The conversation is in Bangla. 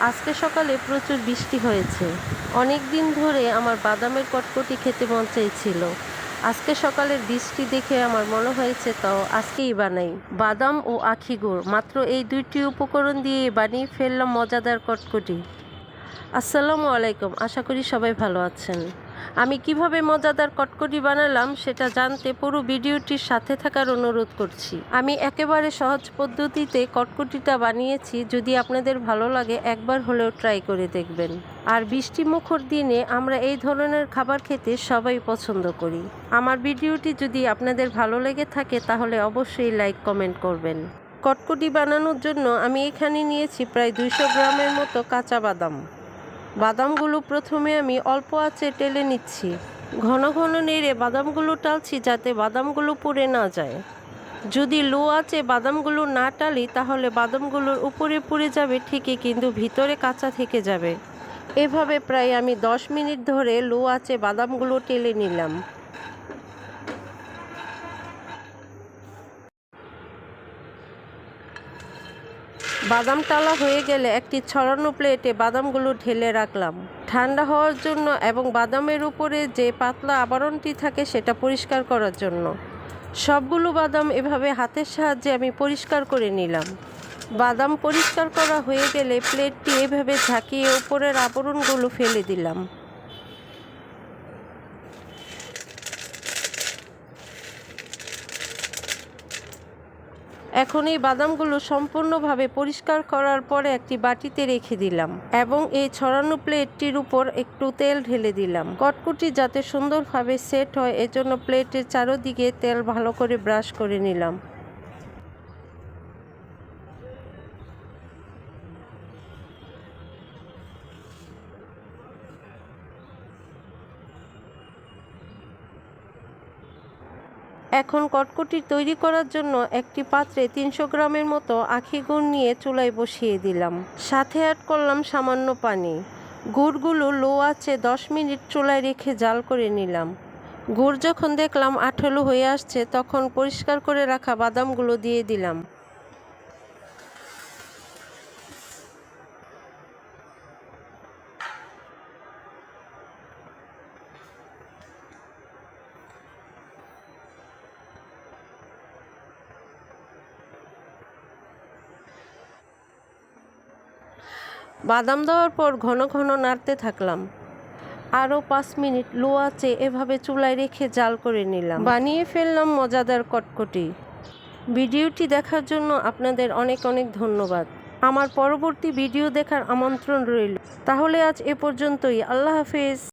আজকে সকালে প্রচুর বৃষ্টি হয়েছে। অনেক দিন ধরে আমার বাদামের কটকটি খেতে মন চাইছিল। আজকে সকালের বৃষ্টি দেখে আমার মনে হয়েছে, তাও আজকেই বানাই বাদাম ও আখি গুড়, মাত্র এই দুইটি উপকরণ দিয়ে বানিয়ে ফেললাম মজাদার কটকটি। আসসালামু আলাইকুম, আশা করি সবাই ভালো আছেন। আমি কীভাবে মজাদার কটকটি বানালাম সেটা জানতে পুরো ভিডিওটির সাথে থাকার অনুরোধ করছি। আমি একেবারে সহজ পদ্ধতিতে কটকটিটা বানিয়েছি, যদি আপনাদের ভালো লাগে একবার হলেও ট্রাই করে দেখবেন। আর বৃষ্টি মুখর দিনে আমরা এই ধরনের খাবার খেতে সবাই পছন্দ করি। আমার ভিডিওটি যদি আপনাদের ভালো লেগে থাকে, তাহলে অবশ্যই লাইক, কমেন্ট করবেন। কটকটি বানানোর জন্য আমি এখানে নিয়েছি প্রায় দুইশো গ্রামের মতো কাঁচা বাদাম। বাদামগুলো প্রথমে আমি অল্প আঁচে টেলে নিচ্ছি। ঘন ঘন নেড়ে বাদামগুলো টালছি যাতে বাদামগুলো পুড়ে না যায়। যদি লো আঁচে বাদামগুলো না টালি, তাহলে বাদামগুলোর উপরে পুড়ে যাবে ঠিকই, কিন্তু ভিতরে কাঁচা থেকে যাবে। এভাবে প্রায় আমি দশ মিনিট ধরে লো আঁচে বাদামগুলো টেলে নিলাম। বাদাম টালা হয়ে গেলে একটি ছড়ানো প্লেটে বাদামগুলো ঢেলে রাখলাম। ঠান্ডা হওয়ার জন্য এবং বাদামের উপরে যে পাতলা আবরণটি থাকে সেটা পরিষ্কার করার জন্য। সবগুলো বাদাম এভাবে হাতের সাহায্যে আমি পরিষ্কার করে নিলাম। বাদাম পরিষ্কার করা হয়ে গেলে প্লেটটি এভাবে ঝাঁকিয়ে উপরের আবরণগুলো ফেলে দিলাম। এখন এই বাদামগুলো সম্পূর্ণভাবে পরিষ্কার করার পরে একটি বাটিতে রেখে দিলাম এবং এই ছড়ানো প্লেটটির উপর একটু তেল ঢেলে দিলাম। কটকুটি যাতে সুন্দরভাবে সেট হয়, এজন্য প্লেটের চারোদিকে তেল ভালো করে ব্রাশ করে নিলাম। এখন কটকটি তৈরি করার জন্য একটি পাত্রে তিনশো গ্রামের মতো আখি গুড় নিয়ে চুলায় বসিয়ে দিলাম। সাথে অ্যাড করলাম সামান্য পানি। গুড়গুলো লো আছে দশ মিনিট চুলায় রেখে জাল করে নিলাম। গুড় যখন দেখলাম আঠালো হয়ে আসছে, তখন পরিষ্কার করে রাখা বাদামগুলো দিয়ে দিলাম। বাদাম দেওয়ার পর ঘন ঘন নাড়তে থাকলাম। আরও পাঁচ মিনিট লো আঁচে এভাবে চুলায় রেখে জাল করে নিলাম। বানিয়ে ফেললাম মজাদার কটকটি। ভিডিওটি দেখার জন্য আপনাদের অনেক অনেক ধন্যবাদ। আমার পরবর্তী ভিডিও দেখার আমন্ত্রণ রইল। তাহলে আজ এ পর্যন্তই। আল্লাহ হাফিজ।